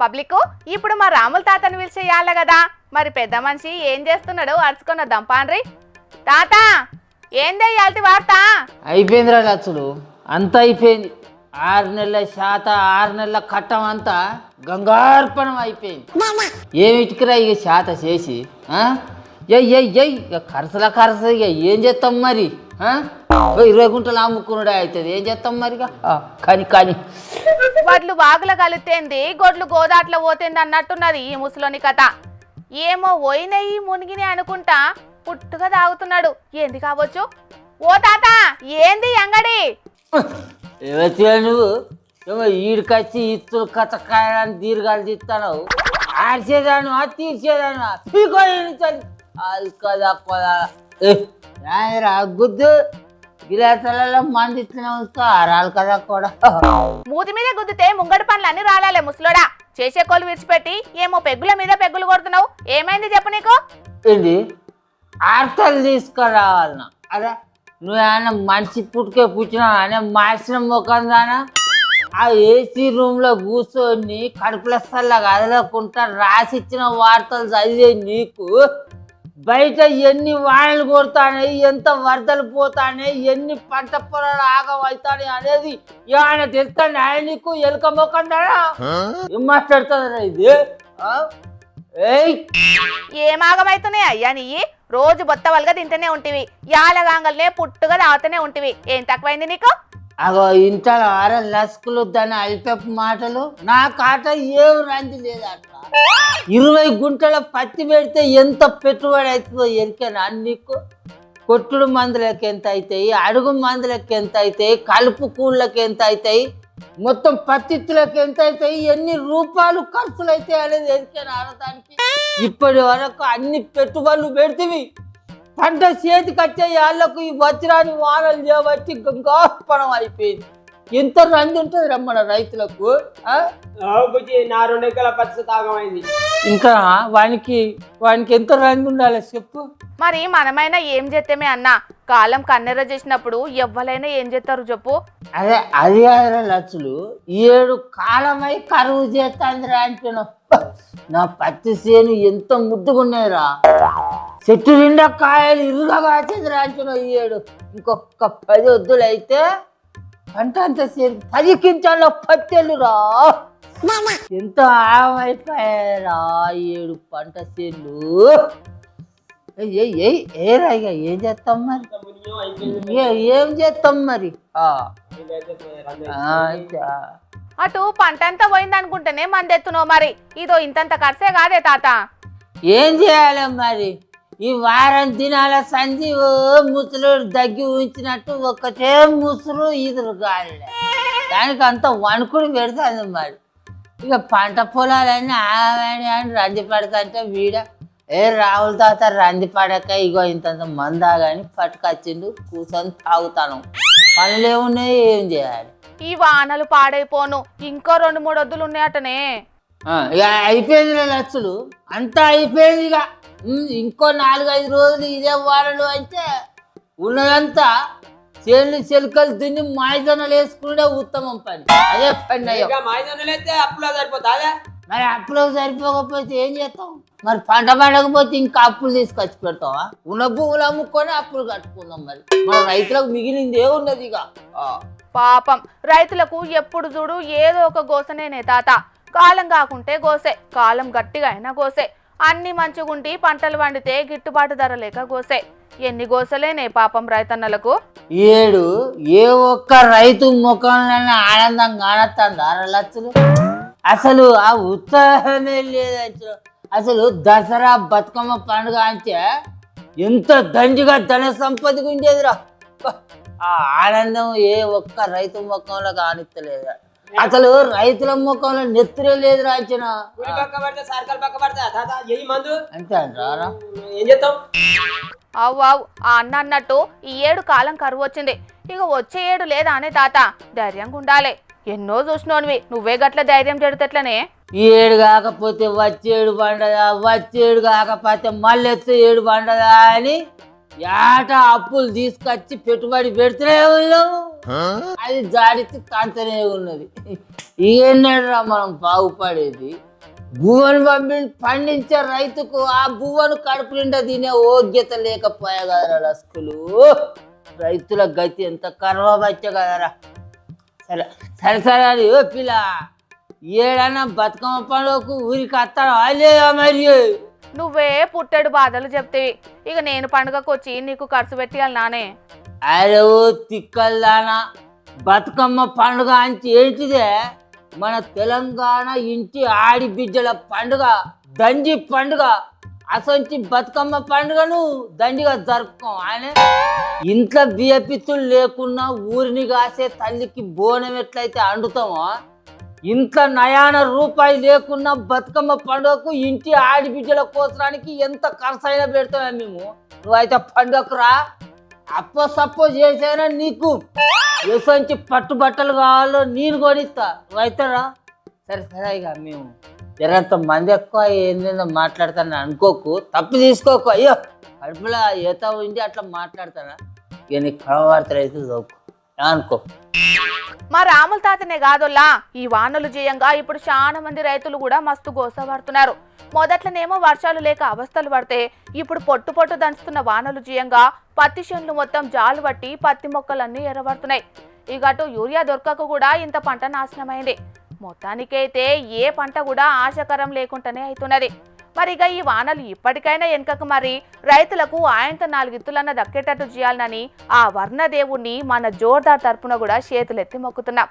Public ఇప్పుడు మా రాముల తాతని పిలిచేయాల కదా. మరి పెద్ద మనిషి ఏం చేస్తున్నాడు? అరుచుకున్న దంపాన్రి. తాత ఏందే ఇయాల్టి వార్త? అయిపోయిందిరా లచ్చులు అంతా అయిపోయింది. ఆరు నెలల శాత ఆరు నెలల కట్టం అంతా గంగార్పణం అయిపోయింది. ఏమిటికిరా ఇక శాత చేసి ఎయ్ ఎయ్ ఎయ్ ఇక కరసల కరస ఇక ఏం చేస్తాం మరి ఇరవై గుంటలు అమ్ముకున్నాడే అవుతుంది. ఏం చేస్తాం మరి ఇక ఆ, కానీ కానీ. వడ్లు వాగుల కలితేంది గొడ్లు గోదాట్లో పోతేంది అన్నట్టున్నది ఈ ముసలోని కథ. ఏమో పోయినయి మునిగిని అనుకుంటా పుట్టుగా తాగుతున్నాడు. ఏంది కావచ్చు? ఓ తాత ఏంది అంగడి? నువ్వు. ఏమో ఈడికొచ్చి ఇత్తులు కచ్చకాయని దీర్ఘాలు తీస్తాను ఆడిచేదాను తీర్చేదాను అది కదా గుద్దు. గిలాసాలలో మంది ఇట్లనే ఆరాలు కదా కూడా. మూతి మీద గుద్దితే ముంగడి పనులు అన్ని రాలాలే ముసలోడా. చేసే కోళ్ళు విడిచిపెట్టి ఏమో పెగ్గుల మీద పెగ్గులు కొడుతున్నావు. ఏమైంది చెప్పు నీకు? ఏంది? ఆర్తలు తీసుకురావాలన్నా అరే నువ్వేమన్నా మనిషి పుట్టుకే పుట్టినా అనే మార్చిన ముఖం దానా? ఆ ఏసీ రూమ్లో కూర్చొని కడుపులసల్లా కదలకుండా రాసిచ్చిన వార్తలు చదివే నీకు బయట ఎన్ని వానలు కొడతాయి ఎంత వరదలు పోతాయి ఎన్ని పంట పొలాలు ఆగమవుతాయి అనేది ఏమైనా తెలుస్తాను ఆయన నీకు ఎలుక దానా ఏం మాట్లాడుతుందా ఇది? ఏం అయ్యా నీ? రోజు బొత్తవలుగా తింటూనే ఉంటివి. యాలగాంగల్నే పుట్టుగా తాగుతూనే ఉంటివి. ఏం తక్కువైంది నీకు? అగో ఇంట్లో ఆర లస్కులు దాని అల్పెప్పు మాటలు. నా కాట ఏం రంది లేదు ఇరవై గుంటల పత్తి పెడితే ఎంత పెట్టుబడి అవుతుందో ఎరికేనా? నీకు కొట్టుడు మందులకు ఎంత అవుతాయి? అడుగు మందులకు ఎంత అవుతాయి? కలుపు కూళ్ళకి ఎంత అవుతాయి? మొత్తం పత్తిత్తులకు ఎంత అవుతాయి? ఎన్ని రూపాయలు ఖర్చులు అవుతాయి అనేది ఎరికేనా ఆడటానికి ఇప్పటి వరకు అన్ని పెట్టుబడులు పెడితేవి. పంట చేతికి వచ్చే వాళ్ళకు ఈ వజ్రాన్ని వానలు చేయబట్టి గంగాపణం అయిపోయింది. ఎంత రంది ఉంటుంది రమ్మన రైతులకు ఆ? బుజ్జి నా రెండు ఎకరాల పచ్చి తాగమైంది. ఇంకా వానికి వానికి ఎంత రంది ఉండాలి చెప్పు. మరి మనమైనా ఏం చేస్తేమే అన్నా? కాలం కన్నెర చేసినప్పుడు ఎవ్వలైనా ఏం చేస్తారు చెప్పు. అదే అది లచ్చులు ఏడు కాలమై కరువు చేస్తాందిరా అంటున్నావు. నా పత్తి చేను ఎంత ముద్దుగున్నాయిరా. చెట్టు నిండా కాయలు ఇరుగా కాచేదిరా అంటున్నావు ఈ ఏడు. ఇంకొక పది వద్దులు అయితే పంట అంత పది కించాల పత్తెలురా ఎంత ఆమైపోయారా ఏడు పంట ఏయ్, ఏయ్, ఏరా ఇక ఏం చేస్తాం మరి? ఏ- ఏం చేస్తాం మరి. అటు పంట అంతా పోయింది అనుకుంటేనే మంది ఎత్తునో మరి. ఇదో ఇంతంత ఖర్చే కాదే తాత. ఏం చేయాలి మరి? ఈ వారం దినాల సంజీవ్ ముసలుడు దగ్గి ఉంచినట్టు ఒకటే ముసురు ఈదురు గాలి దానికి అంత వణుకుడు పెడుతుంది మరి ఇక పంట పొలాలన్నీ ఆమె అని రంది పడతంటే వీడ ఏ రావుల తాత రంది పడక ఇగో ఇంతంత మందాగాని పట్టుకొచ్చిండు కూర్చొని తాగుతాను. పనులు ఏమున్నాయి ఏం చేయాలి? ఈ వానలు పాడైపోను. ఇంకో రెండు మూడు వద్దులు ఉన్నాయటనే. ఆ, ఇక అయిపోయింది లక్షలు అంతా అయిపోయింది ఇక. ఇంకో నాలుగైదు రోజులు ఇదే వారలు అయితే ఉన్నదంతా చేనులు చెలుకలు దున్ని మాయజొన్నలు వేసుకుంటే ఉత్తమం పని. అదే పని అయ్యో ఇంకా మాయదొన్నలు అయితే అప్పులో సరిపోతా అదే మరి అప్పులు సరిపోకపోతే ఏం చేస్తాం? మరి పంట పండకపోతే ఇంకా అప్పులు తీసుకొచ్చి పెడతావా? ఉన్న భూములు అమ్ముకొని అప్పులు కట్టుకుందాం మరి. మన రైతులకు మిగిలింది ఏమున్నది ఇక? ఆ. పాపం. రైతులకు ఎప్పుడు చూడు ఏదో ఒక గోసనేనే తాత. కాలం కాకుంటే గోసే. కాలం గట్టిగా అయినా గోసే. అన్ని మంచుగుంటి పంటలు వండితే గిట్టుబాటు ధర లేక గోసే. ఎన్ని గోసలేనే పాపం రైతన్నలకు? ఏడు ఏ ఒక్క రైతు ముఖంలోనే ఆనందం కానొస్తుందా లచ్చలు అసలు ఆ ఉత్సాహమే లేదు అసలు. దసరా బతుకమ్మ పండుగ అంటే ఎంత దండిగా ధన సంపద ఉండేదిరా ఆ ఆనందం ఏ ఒక్క రైతు ముఖంలో కానిస్తలేదా అసలు రైతుల ముఖంలో నెత్తురే లేదు రాచిన గుడి పక్క పడితే సర్కల్ పక్క పడితే తాత ఎయ్యి మందు. అంతే అంటారా ఏం చేస్తాం అవ్వు అవ్వు ఆ అన్న అన్నట్టు ఈ ఏడు కాలం కరువు వచ్చింది. ఇక వచ్చే ఏడు లేదా అనే తాత ధైర్యంగా ఉండాలి. ఎన్నో చూసినోనివి నువ్వే గట్ల ధైర్యం చెడితెట్లనే. ఈ ఏడు కాకపోతే వచ్చేడు పండదా వచ్చేడు కాకపోతే మళ్ళీ వచ్చే ఏడు పండదా అని ఏట అప్పులు తీసుకొచ్చి పెట్టుబడి పెడితేనే ఉన్నాము. అది జాడితే తంతనే ఉన్నది. ఈనాడురా మనం బాగుపడేది? భువను పంపి పండించే రైతుకు ఆ భువను కడుపు నిండా తినే యోగ్యత లేకపోయా కదరా లస్కులు? రైతుల గతి ఎంత కర్వబచ్చ కదరా సరే సరే సరే అని ఓ పిల్ల ఏడన్నా బతుకమ్మ పండుగకు ఊరికి వస్తాడు వాళ్ళేగా మరి. నువ్వే పుట్టెడు బాధలు చెప్తేవి ఇక నేను పండుగకు వచ్చి నీకు ఖర్చు పెట్టాలి నానే. అరే ఓ తిక్కల్దానా బతుకమ్మ పండుగ అంటే ఏంటిదే? మన తెలంగాణ ఇంటి ఆడి బిడ్డల పండుగ దండి పండుగ అసొంటి బతుకమ్మ పండుగను దండిగా జరుపుకోం ఆయన? ఇంట్లో బియ్యపిత్తులు లేకున్నా ఊరిని కాసే తల్లికి బోనం ఎట్లయితే అండుతామో ఇంత నయాన రూపాయి లేకున్నా బతుకమ్మ పండుగకు ఇంటి ఆడిబిడ్డల కోసరానికి ఎంత ఖర్చు అయినా పెడతామే మేము. నువ్వైతే పండుగకు రా అప్పో సప్పో చేసైనా నీకు ఎసంచి పట్టు బట్టలు కావాలో నేను కొనిస్తా. నువ్వైతే రా. సరే సరే ఇక మేము జరంత మంది ఎక్కువ ఏందో మాట్లాడతాను అనుకోకు. తప్పు తీసుకోకు. అయ్యో కడుపులో ఈత ఉండి అట్లా మాట్లాడతానా? ఇక నీకు కడవార్తలు అయితే చదువుకో అనుకో. మా రాముల తాతనే కాదోల్లా ఈ వానలు జయంగా ఇప్పుడు చాలా మంది రైతులు కూడా మస్తు గోసపడుతున్నారు మొదట్లోనేమో వర్షాలు లేక అవస్థలు పడితే ఇప్పుడు పొట్టు పొట్టు దంచుతున్న వానలు జయంగా పత్తి చేనులు మొత్తం జాలు పట్టి పత్తి మొక్కలన్నీ ఎర్రబడుతున్నాయి. ఇక అటు యూరియా దొరకక కూడా ఇంత పంట నాశనమైంది. మొత్తానికైతే ఏ పంట కూడా ఆశకరం లేకుండానే అవుతున్నది మరి ఇక ఈ వానలు ఇప్పటికైనా వెనుకకు మరి రైతులకు ఆయంత నాలుగిత్తులన్న దక్కేటట్టు చేయాలని ఆ వర్ణదేవుణ్ణి మన జోర్దార్ తరపున కూడా చేతులెత్తి మొక్కుతున్నాం.